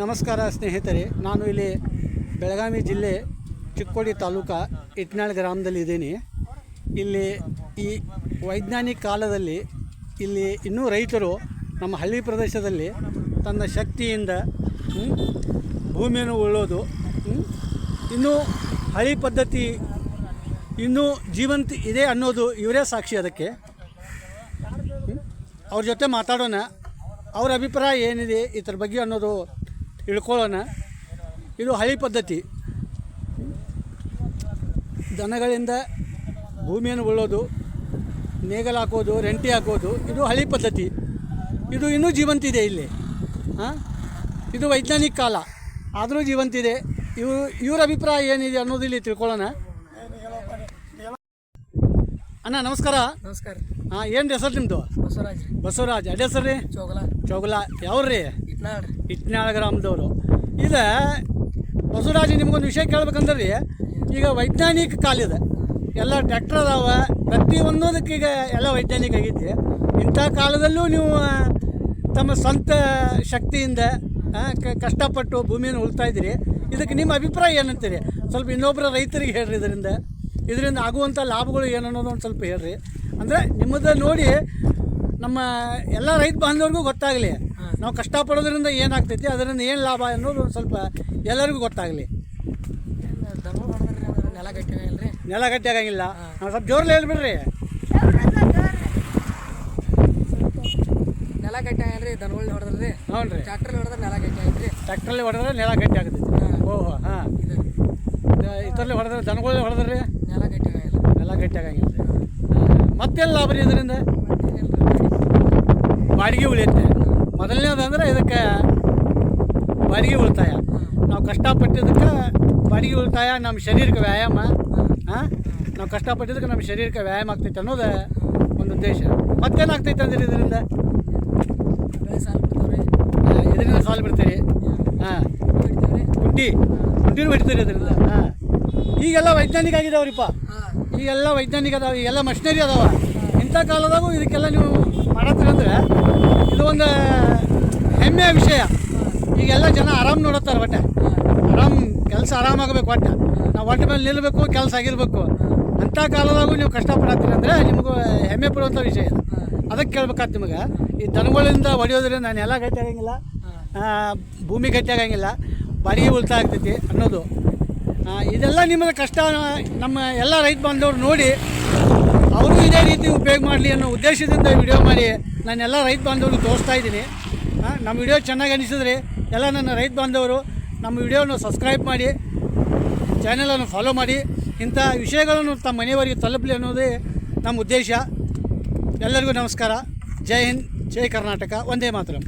ನಮಸ್ಕಾರ ಸ್ನೇಹಿತರೆ, ನಾನು ಇಲ್ಲಿ ಬೆಳಗಾವಿ ಜಿಲ್ಲೆ ಚಿಕ್ಕೋಡಿ ತಾಲೂಕು ಇಟ್ನಾಳ್ ಗ್ರಾಮದಲ್ಲಿದ್ದೀನಿ ಇಲ್ಲಿ ಈ ವೈಜ್ಞಾನಿಕ ಕಾಲದಲ್ಲಿ ಇಲ್ಲಿ ಇನ್ನೂ ರೈತರು ನಮ್ಮ ಹಳ್ಳಿ ಪ್ರದೇಶದಲ್ಲಿ ತನ್ನ ಶಕ್ತಿಯಿಂದ ಭೂಮಿಯನ್ನು ಉಳ್ಳೋದು ಇನ್ನೂ ಹಳಿ ಪದ್ಧತಿ ಇನ್ನೂ ಜೀವಂತ ಇದೆ ಅನ್ನೋದು ಇವರೇ ಸಾಕ್ಷಿ ಅದಕ್ಕೆ? ಅವ್ರ ಜೊತೆ ಮಾತಾಡೋಣ, ಅವ್ರ ಅಭಿಪ್ರಾಯ ಏನಿದೆ, ಇದ್ರ ಬಗ್ಗೆ ಅನ್ನೋದು ತಿಳ್ಕೊಳ್ಳೋಣ. ಇದು ಹಳಿ ಪದ್ಧತಿ. ದನಗಳಿಂದ ಭೂಮಿಯನ್ನು ಉಳ್ಳೋದು, ನೇಗಲು ಹಾಕೋದು, ರೆಂಟಿ ಹಾಕೋದು, ಇದು ಹಳಿ ಪದ್ಧತಿ. ಇದು ಇನ್ನೂ ಜೀವಂತಿದೆ ಇಲ್ಲಿ. ಹಾಂ ಇದು ವೈಜ್ಞಾನಿಕ ಕಾಲ. ಆದರೂ ಜೀವಂತಿದೆ ಇವು ಇವ್ರ ಅಭಿಪ್ರಾಯ ಏನಿದೆ ಅನ್ನೋದು ಇಲ್ಲಿ ತಿಳ್ಕೊಳ್ಳೋಣ. ಅಣ್ಣ, ನಮಸ್ಕಾರ. ನಮಸ್ಕಾರ. ಹಾಂ ಏನು ಹೆಸರು ನಿಮ್ಮದು ಬಸವರಾಜ್ ಬಸವರಾಜ್. ಅಡ್ಡ ಹೆಸರು ರೀ? ಚೋಗಲ. ಚೌಗಲ. ಯಾವ್ರಿ? ಇಟ್ನಾಳ್ ಇಟ್ನಾಳ ಗ್ರಾಮದವರು. ಇದು ಬಸವರಾಜ ನಿಮ್ಗೊಂದು ವಿಷಯ ಕೇಳ್ಬೇಕಂದ್ರೆ. ರೀ ಈಗ ವೈಜ್ಞಾನಿಕ ಕಾಲ ಇದೆ. ಎಲ್ಲ ಟ್ರ್ಯಾಕ್ಟರ್ ಅದಾವ. ಪ್ರತಿಯೊಂದೋದಕ್ಕೆ ಈಗ ಎಲ್ಲ ವೈಜ್ಞಾನಿಕ ಆಗೈತಿ. ಇಂಥ ಕಾಲದಲ್ಲೂ ನೀವು ತಮ್ಮ ಸ್ವಂತ ಶಕ್ತಿಯಿಂದ ಕಷ್ಟಪಟ್ಟು ಭೂಮಿಯನ್ನು ಉಳ್ತಾ ಇದ್ದೀರಿ. ಇದಕ್ಕೆ ನಿಮ್ಮ ಅಭಿಪ್ರಾಯ ಏನಂತೀರಿ? ಸ್ವಲ್ಪ ಇನ್ನೊಬ್ಬರ ರೈತರಿಗೆ ಹೇಳ್ರಿ ಇದರಿಂದ. ಇದರಿಂದ ಆಗುವಂಥ ಲಾಭಗಳು ಏನು ಅನ್ನೋದು ಒಂದು ಸ್ವಲ್ಪ ಹೇಳ್ರಿ. ಅಂದರೆ ನಿಮ್ಮದು ನೋಡಿ ನಮ್ಮ ಎಲ್ಲ ರೈತ ಬಾಂಧವ್ರಿಗೂ ಗೊತ್ತಾಗಲಿ. ನಾವು ಕಷ್ಟಪಡೋದ್ರಿಂದ ಏನಾಗ್ತೈತಿ ಅದರಿಂದ ಏನು ಲಾಭ ಅನ್ನೋದು ಸ್ವಲ್ಪ ಎಲ್ಲರಿಗೂ ಗೊತ್ತಾಗಲಿ. ನೆಲ ಗಟ್ಟಿಲ್ಲ ರೀ ನೆಲ ಗಟ್ಟಿ ಆಗಂಗಿಲ್ಲ. ನಾವು ಸ್ವಲ್ಪ ಜೋರ್ಲಿ ಹೇಳ್ಬಿಡ್ರಿ. ನೆಲ ಗಟ್ಟಿ ಆಗಲ್ಲ ರೀ ದನಗಳು ಹೊಡೆದ್ರಿ ಹ್ಞೂ ರೀ ಟ್ರ್ಯಾಕ್ಟರ್ ಹೊಡೆದ್ರೆ ನೆಲ ಗಟ್ಟಿ ಆಗೈತ್ರಿ. ಟ್ರ್ಯಾಕ್ಟ್ರಲ್ಲಿ ಹೊಡೆದ್ರೆ ನೆಲ ಗಟ್ಟಿ ಆಗುತ್ತೆ. ಓಹೋ ಹಾಂ. ಇದು. ಇದರಲ್ಲಿ ಹೊಡೆದ್ರೆ ದನಗಳಲ್ಲಿ ಹೊಡೆದ್ರಿ? ನೆಲ ಗಟ್ಟಿ ಆಗಲ್ಲ ನೆಲ ಗಟ್ಟಿ ಆಗಂಗಿಲ್ಲ ರೀ. ಮತ್ತೇನು ಲಾಭ ರೀ ಇದರಿಂದ? ಬಾಡಿಗೆ ಉಳಿಯುತ್ತೆ. ಮೊದಲನೇದಂದ್ರೆ ಇದಕ್ಕೆ ಬಾಡಿಗೆ ಉಳಿತಾಯ. ನಾವು ಕಷ್ಟಪಟ್ಟಿದ್ದಕ್ಕೆ ಬಾಡಿಗೆ ಉಳಿತಾಯ, ನಮ್ಮ ಶರೀರಕ್ಕೆ ವ್ಯಾಯಾಮ ನಾವು ಕಷ್ಟಪಟ್ಟಿದ್ದಕ್ಕೆ ನಮ್ಮ ಶರೀರಕ್ಕೆ ವ್ಯಾಯಾಮ ಆಗ್ತೈತೆ ಅನ್ನೋದು ಒಂದು ಉದ್ದೇಶ. ಮತ್ತೇನಾಗ್ತೈತೆ ಅಂದ್ರೆ ಇದರಿಂದ? ಇದರಿಂದ ಸಾಲು ಬಿಡ್ತೀರಿ. ಹಾಂ. ಗುಡ್ಡಿ ಗುಡ್ಡಿನೂ ಬಿಡ್ತೀರಿ ಇದರಿಂದ. ಹಾಂ. ಈಗೆಲ್ಲ ವೈಜ್ಞಾನಿಕ ಆಗಿದಾವ್ರಿಪ್ಪ ಈಗೆಲ್ಲ ವೈಜ್ಞಾನಿಕ ಅದಾವ ಎಲ್ಲ ಮಷಿನರಿ ಅದಾವ. ಇಂಥ ಕಾಲದಾಗೂ ಇದಕ್ಕೆಲ್ಲ ನೀವು ಮಾಡತ್ತೀರಂದ್ರೆ ಇದು ಒಂದು ಹೆಮ್ಮೆಯ ವಿಷಯ. ಈಗೆಲ್ಲ ಜನ ಆರಾಮ್ ನೋಡತ್ತಾರೆ ಒಟ್ಟೆ ಆರಾಮ್ ಕೆಲಸ ಆರಾಮಾಗಬೇಕು ಒಟ್ಟೆ ನಾವು ಒಟ್ಟ ಮೇಲೆ ನಿಲ್ಲಬೇಕು, ಕೆಲಸ ಆಗಿರ್ಬೇಕು. ಅಂಥ ಕಾಲದಾಗೂ ನೀವು ಕಷ್ಟಪಡತ್ತೀರಿ ಅಂದರೆ ನಿಮಗೂ ಹೆಮ್ಮೆ ಪಡುವಂಥ ವಿಷಯ ಅದಕ್ಕೆ ಕೇಳ್ಬೇಕಾಯ್ತು ನಿಮಗೆ. ಈ ದನಗಳಿಂದ ಹೊಡೆಯೋದ್ರಿಂದ ನಾನು ಎಲ್ಲ ಗಟ್ಟಿ ಆಗಂಗಿಲ್ಲ ಭೂಮಿ ಗಟ್ಟಿ ಆಗಂಗಿಲ್ಲ ಬಾಡಿಗೆ ಉಳಿತಾಯ ಆಗ್ತೈತಿ ಅನ್ನೋದು. ಇದೆಲ್ಲ ನಿಮ್ಮದು ಕಷ್ಟ ನಮ್ಮ ಎಲ್ಲ ರೈತ ಬಾಂಧವರು ನೋಡಿ, ಅವರು ಇದೇ ರೀತಿ ಉಪಯೋಗ ಮಾಡಲಿ ಅನ್ನೋ ಉದ್ದೇಶದಿಂದ ವಿಡಿಯೋ ಮಾಡಿ ನಾನೆಲ್ಲ ರೈತ ಬಾಂಧವ್ರಿಗೆ ತೋರಿಸ್ತಾ ಇದ್ದೀನಿ. ನಮ್ಮ ವಿಡಿಯೋ ಚೆನ್ನಾಗಿ ಅನಿಸಿದ್ರೆ ಎಲ್ಲ ನನ್ನ ರೈತ ಬಾಂಧವರು ನಮ್ಮ ವಿಡಿಯೋನ ಸಬ್ಸ್ಕ್ರೈಬ್ ಮಾಡಿ ಚಾನೆಲನ್ನು ಫಾಲೋ ಮಾಡಿ, ಇಂಥ ವಿಷಯಗಳನ್ನು ತಮ್ಮ ಮನೆಯವರಿಗೆ ತಲುಪಲಿ ಅನ್ನೋದೇ ನಮ್ಮ ಉದ್ದೇಶ. ಎಲ್ಲರಿಗೂ ನಮಸ್ಕಾರ. ಜೈ ಹಿಂದ್, ಜೈ ಕರ್ನಾಟಕ. ಒಂದೇ ಮಾತರಂ.